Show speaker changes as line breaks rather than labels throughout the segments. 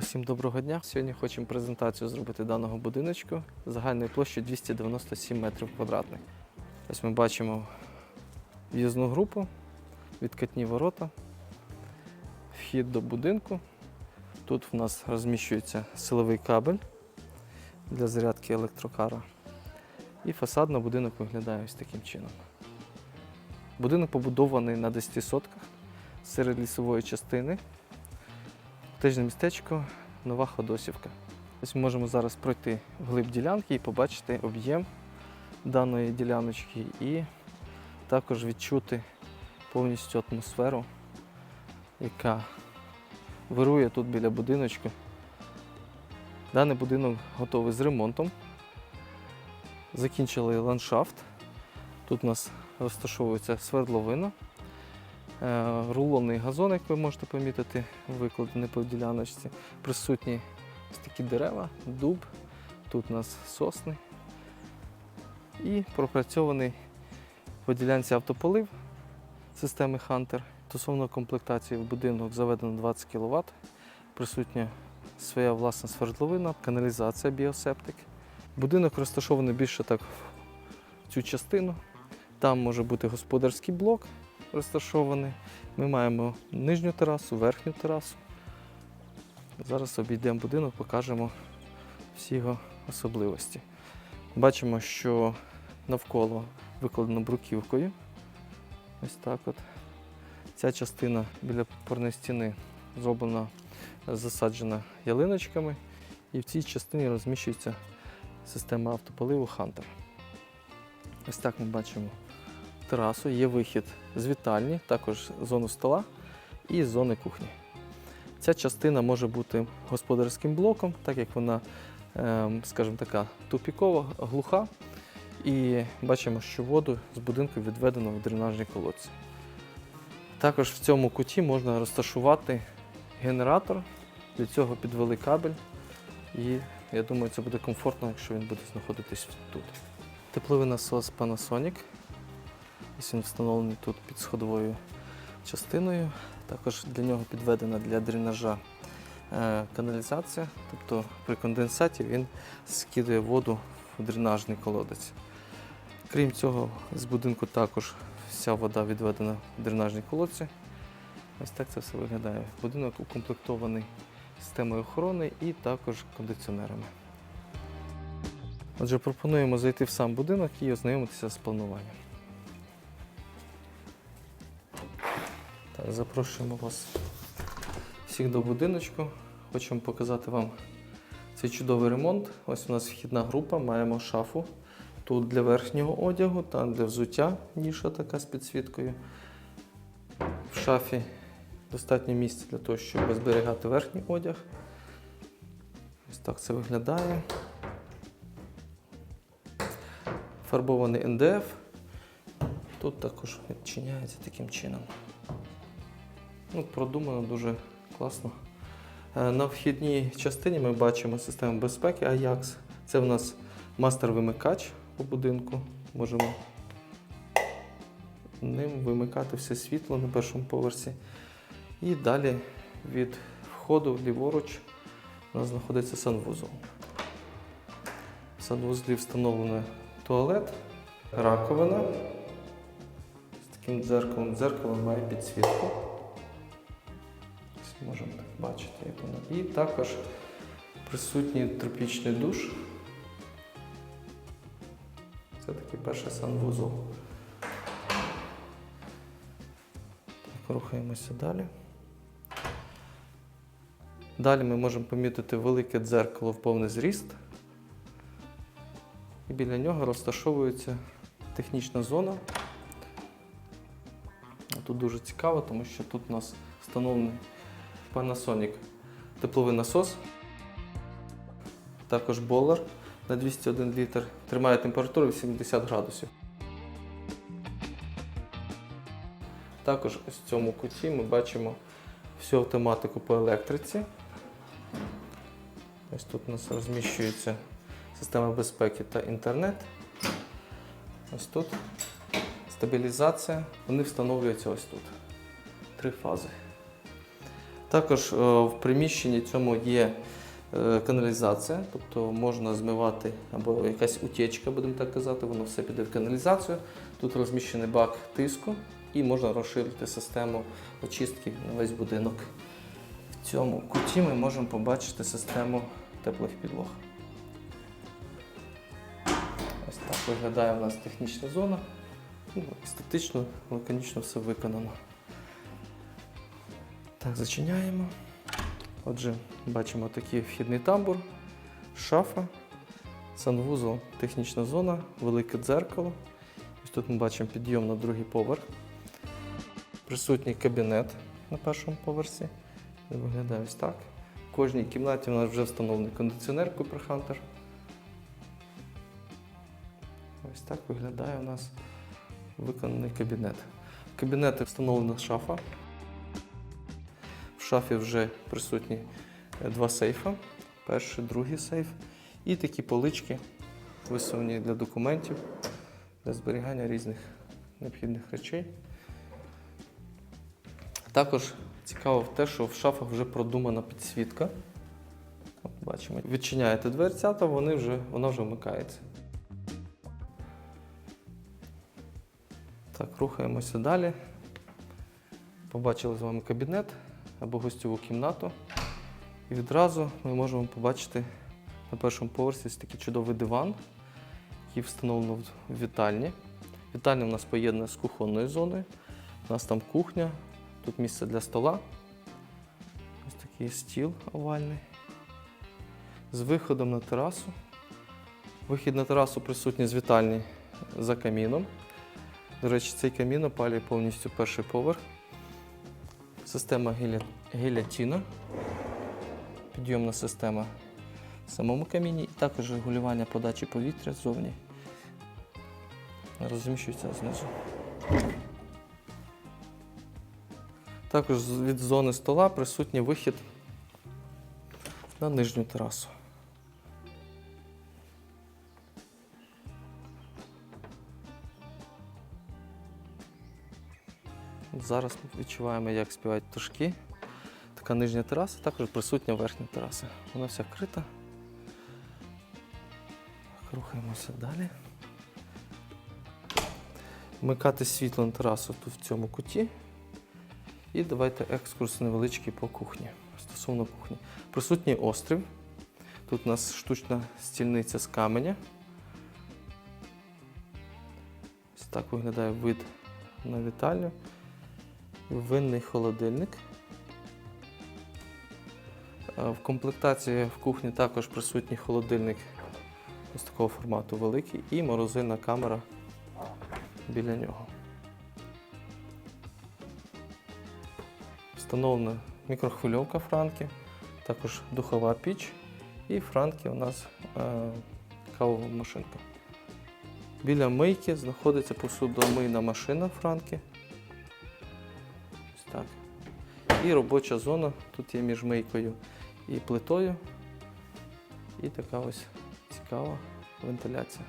Усім доброго дня. Сьогодні хочемо презентацію зробити даного будиночку загальною площею 297 метрів квадратних. Ось ми бачимо в'їзну групу, відкатні ворота, вхід до будинку. Тут в нас розміщується силовий кабель для зарядки електрокара. І фасад на будинок виглядає ось таким чином. Будинок побудований на 10 сотках серед лісової частини. Котежне містечко Нова Ходосівка. Ось ми можемо зараз пройти вглиб ділянки і побачити об'єм даної діляночки і також відчути повністю атмосферу, яка вирує тут біля будиночку. Даний будинок готовий з ремонтом. Закінчили ландшафт. Тут у нас розташовується свердловина. Е, Рулонний газон, як ви можете помітити, викладений по діляночці. Присутні ось такі дерева, дуб, тут у нас сосни. І пропрацьований по ділянці автополив системи Hunter. Стосовно комплектації в будинок заведено 20 кВт. Присутня своя власна свердловина, каналізація, біосептик. Будинок розташований більше так в цю частину. Там може бути господарський блок розташований. Ми маємо нижню терасу, верхню терасу. Зараз обійдемо будинок, покажемо всі його особливості. Бачимо, що навколо викладено бруківкою. Ось так от. Ця частина біля порної стіни зроблена, засаджена ялиночками. І в цій частині розміщується система автополиву Hunter. Ось так ми бачимо терасу, є вихід з вітальні, також зону стола і зони кухні. Ця частина може бути господарським блоком, так як вона, ем, скажімо така, тупікова, глуха. І бачимо, що воду з будинку відведено в дренажні колодці. Також в цьому куті можна розташувати генератор. Для цього підвели кабель. І я думаю, це буде комфортно, якщо він буде знаходитись тут. Тепловий насос Panasonic. Ось він встановлений тут під сходовою частиною. Також для нього підведена для дренажа е, каналізація. Тобто при конденсаті він скидує воду в дренажний колодець. Крім цього, з будинку також вся вода відведена в дренажні колодці. Ось так це все виглядає. Будинок укомплектований системою охорони і також кондиціонерами. Отже, пропонуємо зайти в сам будинок і ознайомитися з плануванням. Запрошуємо вас всіх до будиночку. Хочемо показати вам цей чудовий ремонт. Ось у нас вхідна група, маємо шафу. Тут для верхнього одягу та для взуття ніша така з підсвіткою. В шафі достатньо місця для того, щоб зберігати верхній одяг. Ось так це виглядає. Фарбований НДФ. Тут також відчиняється таким чином. Ну, продумано дуже класно. Е, На вхідній частині ми бачимо систему безпеки Ajax. Це в нас мастер-вимикач по будинку. Можемо ним вимикати все світло на першому поверсі. І далі від входу ліворуч у нас знаходиться санвузол. В санвузлі встановлено туалет, раковина з таким дзеркалом. Дзеркало має підсвітку. Бачити, як воно. І також присутній тропічний душ. Це такий перший санвузол. Так, рухаємося далі. Далі ми можемо помітити велике дзеркало в повний зріст. І біля нього розташовується технічна зона. Тут дуже цікаво, тому що тут у нас встановлений Panasonic тепловий насос, також болер на 201 літр, тримає температуру 80 градусів. Також в цьому куті ми бачимо всю автоматику по електриці. Ось тут у нас розміщується система безпеки та інтернет. Ось тут стабілізація. Вони встановлюються ось тут. Три фази. Також е, в приміщенні цьому є е, каналізація, тобто можна змивати або якась утічка, будемо так казати, воно все піде в каналізацію. Тут розміщений бак тиску і можна розширити систему очистки на весь будинок. В цьому куті ми можемо побачити систему теплих підлог. Ось так виглядає у нас технічна зона. Ну, естетично, лаконічно все виконано. Так, зачиняємо. Отже, бачимо такий вхідний тамбур, шафа, санвузол, технічна зона, велике дзеркало. Ось тут ми бачимо підйом на другий поверх. Присутній кабінет на першому поверсі. Виглядає ось так. В кожній кімнаті у нас вже встановлений кондиціонер Cooper. Ось так виглядає у нас виконаний кабінет. В кабінеті встановлена шафа. Шафі вже присутні е, два сейфа. Перший, другий сейф. І такі полички висувані для документів, для зберігання різних необхідних речей. Також цікаво те, що в шафах вже продумана підсвітка. От бачимо. Відчиняєте дверцята, вони вже, вона вже вмикається. Так, рухаємося далі. Побачили з вами кабінет або гостьову кімнату. І відразу ми можемо побачити на першому поверсі ось такий чудовий диван, який встановлено в вітальні. Вітальня у нас поєднана з кухонною зоною. У нас там кухня, тут місце для стола. Ось такий стіл овальний. З виходом на терасу. Вихід на терасу присутній з вітальні за каміном. До речі, цей камін опалює повністю перший поверх. Система гелятіна, підйомна система в самому каміні і також регулювання подачі повітря ззовні. Розміщується знизу. Також від зони стола присутній вихід на нижню терасу. Зараз ми відчуваємо, як співають пташки. Така нижня тераса, також присутня верхня тераса. Вона вся крита. Рухаємося далі. Вмикати світло на терасу тут в цьому куті. І давайте екскурс невеличкий по кухні. Стосовно кухні. Присутній острів. Тут у нас штучна стільниця з каменя. Ось так виглядає вид на вітальню. Винний холодильник. Е, В комплектації в кухні також присутній холодильник ось такого формату великий і морозильна камера біля нього. Встановлена мікрохвильовка Франки, також духова піч і Франки у нас е, кавова машинка. Біля мийки знаходиться посудомийна машина Франки. Так. І робоча зона. Тут є між мийкою і плитою. І така ось цікава вентиляція.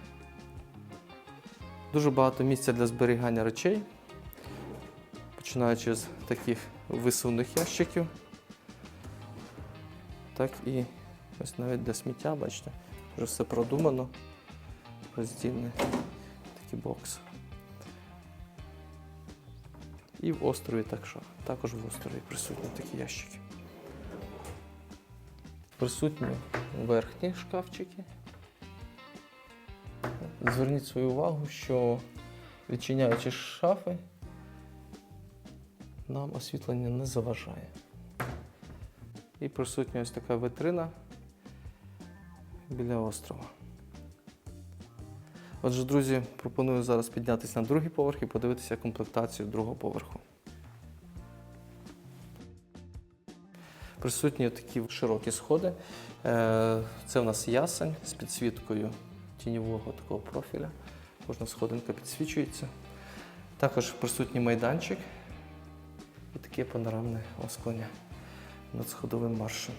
Дуже багато місця для зберігання речей, починаючи з таких висувних ящиків, так і ось навіть для сміття, бачите, вже все продумано, роздільний такий бокс. І в острові так що, також в острові присутні такі ящики. Присутні верхні шкафчики. Зверніть свою увагу, що відчиняючи шафи, нам освітлення не заважає. І присутня ось така витрина біля острова. Отже, друзі, пропоную зараз піднятися на другий поверх і подивитися комплектацію другого поверху. Присутні такі широкі сходи. Е, Це у нас ясень з підсвіткою тіньового такого профіля. Кожна сходинка підсвічується. Також присутній майданчик і таке панорамне осклення над сходовим маршем.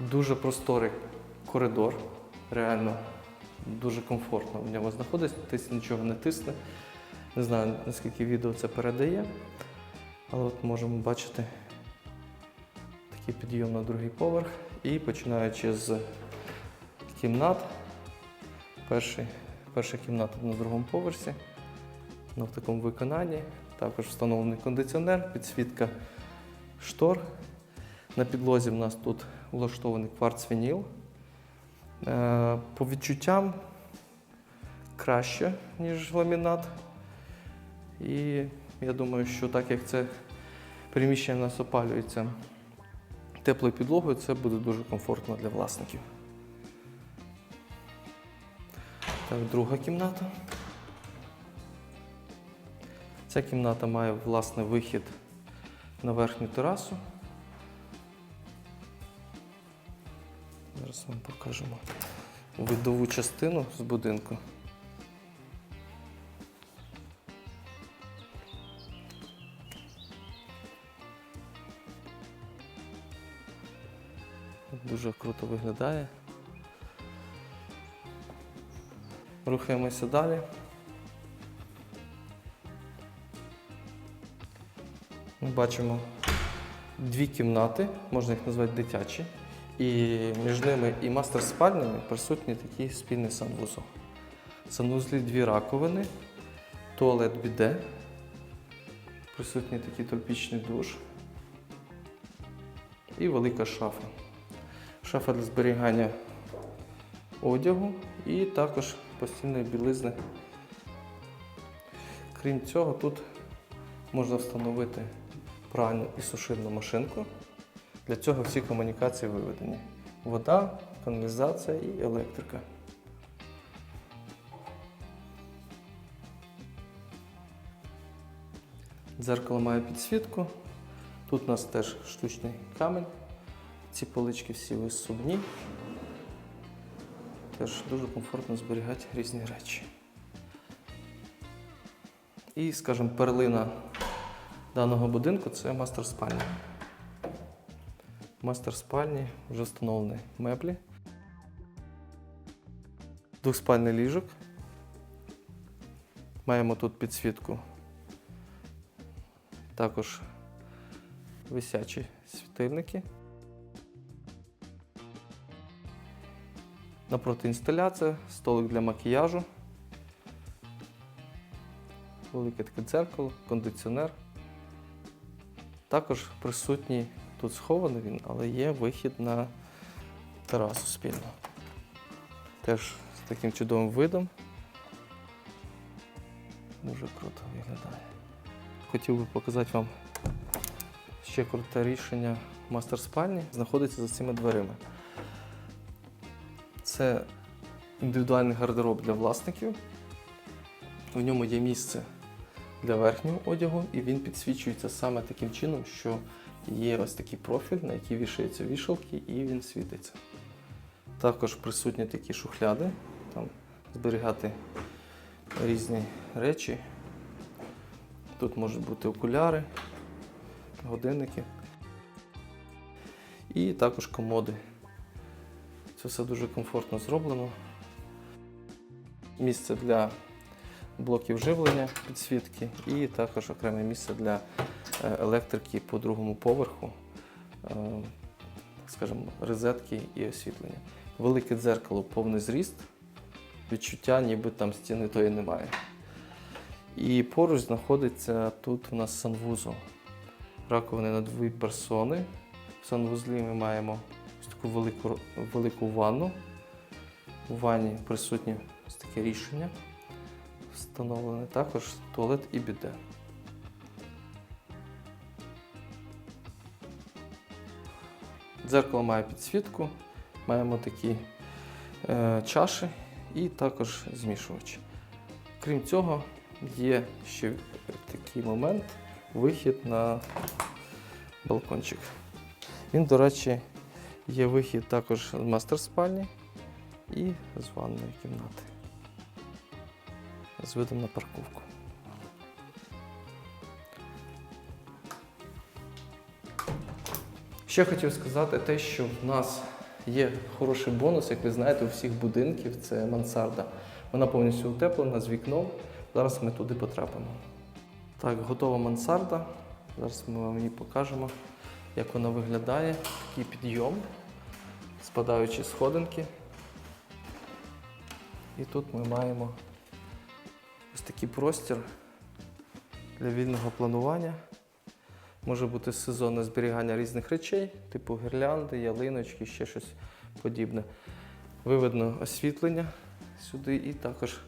Дуже просторий коридор, реально дуже комфортно в ньому знаходитись, нічого не тисне. Не знаю, наскільки відео це передає. Але от можемо бачити такий підйом на другий поверх. І починаючи з кімнат, перший, перша кімната на другому поверсі, в такому виконанні. Також встановлений кондиціонер, підсвітка штор. На підлозі в нас тут влаштований кварц-вініл. Е, По відчуттям краще, ніж ламінат. І я думаю, що так як це приміщення у нас опалюється теплою підлогою, це буде дуже комфортно для власників. Так, друга кімната. Ця кімната має власне вихід на верхню терасу. Зараз вам покажемо видову частину з будинку. Дуже круто виглядає. Рухаємося далі. Ми бачимо дві кімнати, можна їх назвати дитячі, і між ними і мастер спальнями присутній такий спільний санвузол. В санвузлі дві раковини, туалет біде, присутній такий тропічний душ і велика шафа. Шафа для зберігання одягу і також постільної білизни. Крім цього, тут можна встановити пральну і сушильну машинку. Для цього всі комунікації виведені. Вода, каналізація і електрика. Дзеркало має підсвітку. Тут у нас теж штучний камінь. Ці полички всі висувні. Теж дуже комфортно зберігати різні речі. І, скажімо, перлина даного будинку це мастер спальня. Мастер спальні вже встановлені меблі. Двохспальний ліжок. Маємо тут підсвітку. Також висячі світильники. Напроти інсталяція, столик для макіяжу, велике таке дзеркало, кондиціонер. Також присутній, тут схований він, але є вихід на терасу спільну. Теж з таким чудовим видом. Дуже круто виглядає. Хотів би показати вам ще круте рішення мастер спальні. Знаходиться за цими дверима. Це індивідуальний гардероб для власників. У ньому є місце для верхнього одягу, і він підсвічується саме таким чином, що є ось такий профіль, на який вішаються вішалки, і він світиться. Також присутні такі шухляди, там зберігати різні речі. Тут можуть бути окуляри, годинники. І також комоди. Це все дуже комфортно зроблено. Місце для блоків живлення, підсвітки і також окреме місце для електрики по другому поверху, е, скажімо, розетки і освітлення. Велике дзеркало, повний зріст, відчуття, ніби там стіни тої немає. І поруч знаходиться тут у нас санвузол. Раковини на дві персони. В санвузлі ми маємо ось таку велику, велику ванну. У ванні присутнє ось таке рішення. Встановлене також туалет і біде. Дзеркало має підсвітку, маємо такі е, чаші і також змішувачі. Крім цього, є ще такий момент вихід на балкончик. Він, до речі, є вихід також з мастер спальні і з ванної кімнати. З видом на парковку. Ще хотів сказати те, що в нас є хороший бонус, як ви знаєте, у всіх будинків це мансарда. Вона повністю утеплена з вікном. Зараз ми туди потрапимо. Так, готова мансарда. Зараз ми вам її покажемо, як вона виглядає. Такий підйом, спадаючі сходинки. І тут ми маємо ось такий простір для вільного планування. Може бути сезонне зберігання різних речей, типу гірлянди, ялиночки, ще щось подібне. Виведено освітлення сюди і також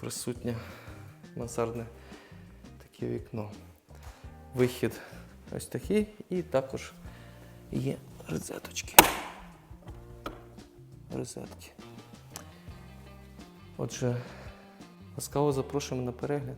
присутнє мансардне таке вікно. Вихід ось такий, і також є розеточки. Розетки. Отже, ласкаво запрошуємо на перегляд.